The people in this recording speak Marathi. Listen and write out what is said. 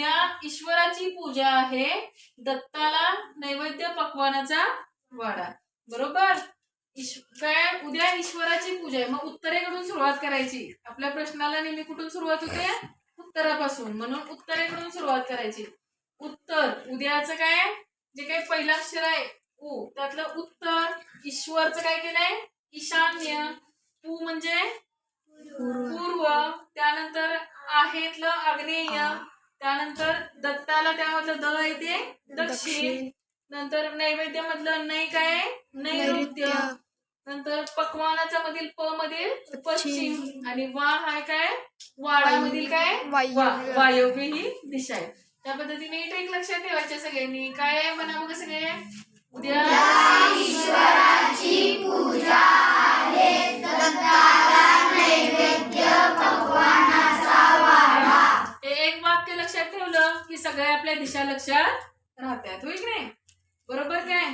त्या ईश्वराची पूजा आहे. दत्ताला नैवेद्य पकवानाचा वाडा. बरोबर? काय? उद्या ईश्वराची पूजा आहे. मग उत्तरेकडून सुरुवात करायची. आपल्या प्रश्नाला नेहमी कुठून सुरुवात होते? उत्तरापासून. म्हणून उत्तरेकडून सुरुवात करायची. उत्तर. उद्याचं काय? जे काही पहिलं अक्षर आहे उ. त्यातलं उत्तर. ईश्वरचं काय केलंय? ईशान्य. पू म्हणजे पूर्व. त्यानंतर आहेतलं आग्नेय. त्यानंतर दत्ताला त्यामधलं द येते. दक्षिण. नंतर नैवेद्य मधलं नै काय? नैऋत्य. नंतर पकवानाचा मधील प मधील पश्चिम. आणि वा हा काय? वाडा मधील काय? वायव्य. ही दिशा आहे. त्या पद्धतीने ट्रिक लक्षात ठेवायचे सगळ्यांनी. काय आहे म्हणा मग सगळे उद्या. की सगळ्या आपल्या दिशा लक्षात राहतात होईल नाही? बरोबर काय?